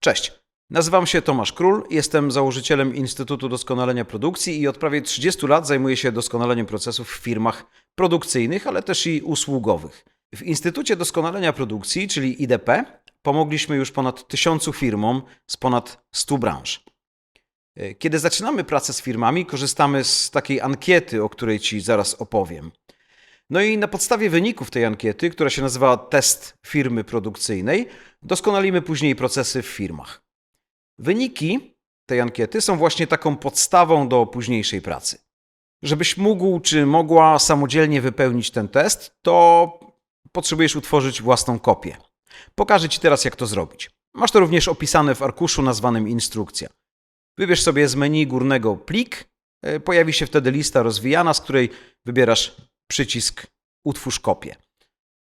Cześć. Nazywam się Tomasz Król, jestem założycielem Instytutu Doskonalenia Produkcji i od prawie 30 lat zajmuję się doskonaleniem procesów w firmach produkcyjnych, ale też i usługowych. W Instytucie Doskonalenia Produkcji, czyli IDP, pomogliśmy już ponad tysiącu firmom z ponad 100 branż. Kiedy zaczynamy pracę z firmami, korzystamy z takiej ankiety, o której Ci zaraz opowiem. No i na podstawie wyników tej ankiety, która się nazywa Test Firmy Produkcyjnej, doskonalimy później procesy w firmach. Wyniki tej ankiety są właśnie taką podstawą do późniejszej pracy. Żebyś mógł czy mogła samodzielnie wypełnić ten test, to potrzebujesz utworzyć własną kopię. Pokażę Ci teraz, jak to zrobić. Masz to również opisane w arkuszu nazwanym instrukcja. Wybierz sobie z menu górnego plik, e, pojawi się wtedy lista rozwijana, z której wybierasz przycisk Utwórz kopię.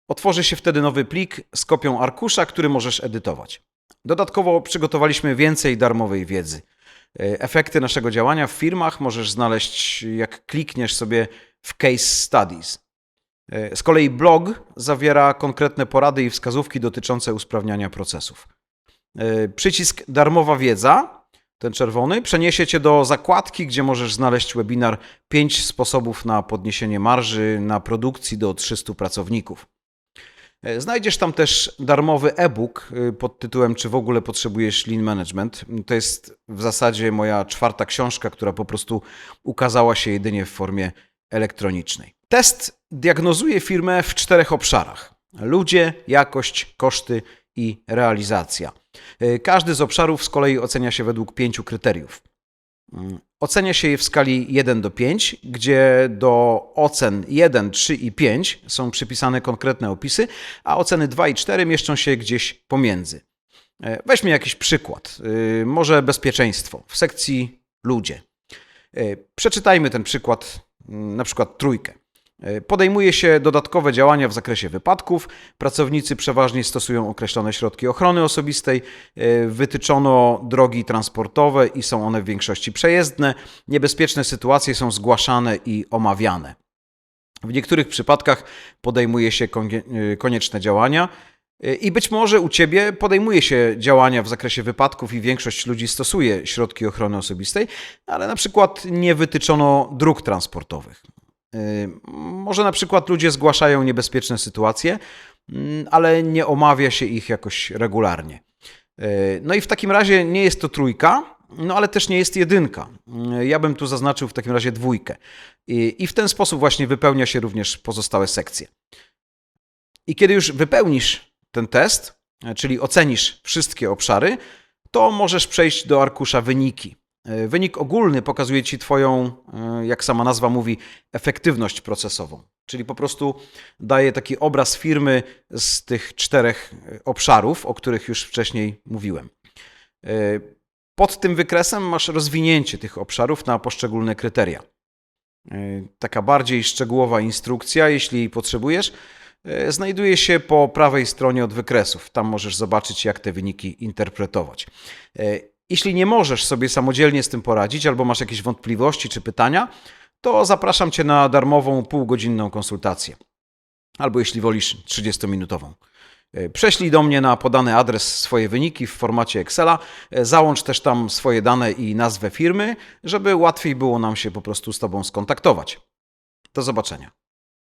Otworzy się wtedy nowy plik z kopią arkusza, który możesz edytować. Dodatkowo przygotowaliśmy więcej darmowej wiedzy. E, Efekty naszego działania w firmach możesz znaleźć, jak klikniesz sobie w Case Studies. E, Z kolei blog zawiera konkretne porady i wskazówki dotyczące usprawniania procesów. E, Przycisk Darmowa wiedza, ten czerwony, przeniesie cię do zakładki, gdzie możesz znaleźć webinar 5 sposobów na podniesienie marży na produkcji do 300 pracowników. E, Znajdziesz tam też darmowy e-book y, pod tytułem Czy w ogóle potrzebujesz Lean Management? To jest w zasadzie moja czwarta książka, która po prostu ukazała się jedynie w formie elektronicznej. Test diagnozuje firmę w czterech obszarach: ludzie, jakość, koszty i realizacja. E, Każdy z obszarów z kolei ocenia się według pięciu kryteriów. Mm, Ocenia się je w skali 1 do 5, gdzie do ocen 1, 3 i 5 są przypisane konkretne opisy, a oceny 2 i 4 mieszczą się gdzieś pomiędzy. E, Weźmy jakiś przykład. Y, Może bezpieczeństwo w sekcji ludzie. E, Przeczytajmy ten przykład, mm, na przykład trójkę. E, Podejmuje się dodatkowe działania w zakresie wypadków. Pracownicy przeważnie stosują określone środki ochrony osobistej. E, Wytyczono drogi transportowe i są one w większości przejezdne. Niebezpieczne sytuacje są zgłaszane i omawiane. W niektórych przypadkach podejmuje się y, konieczne działania. I być może u Ciebie podejmuje się działania w zakresie wypadków i większość ludzi stosuje środki ochrony osobistej, ale na przykład nie wytyczono dróg transportowych. Może na przykład ludzie zgłaszają niebezpieczne sytuacje, ale nie omawia się ich jakoś regularnie. Y, No i w takim razie nie jest to trójka, no ale też nie jest jedynka. Y, Ja bym tu zaznaczył w takim razie dwójkę. I w ten sposób właśnie wypełnia się również pozostałe sekcje. I kiedy już wypełnisz ten test, czyli ocenisz wszystkie obszary, to możesz przejść do arkusza wyniki. E, Wynik ogólny pokazuje Ci Twoją, e, jak sama nazwa mówi, efektywność procesową. Czyli po prostu daje taki obraz firmy z tych czterech e, obszarów, o których już wcześniej mówiłem. Pod tym wykresem masz rozwinięcie tych obszarów na poszczególne kryteria. Taka bardziej szczegółowa instrukcja, jeśli jej potrzebujesz, znajduje się po prawej stronie od wykresów. Tam możesz zobaczyć, jak te wyniki interpretować. Jeśli nie możesz sobie samodzielnie z tym poradzić, albo masz jakieś wątpliwości czy pytania, to zapraszam Cię na darmową półgodzinną konsultację. Albo jeśli wolisz, 30-minutową. E, Prześlij do mnie na podany adres swoje wyniki w formacie Excela. E, Załącz też tam swoje dane i nazwę firmy, żeby łatwiej było nam się po prostu z Tobą skontaktować. Do zobaczenia.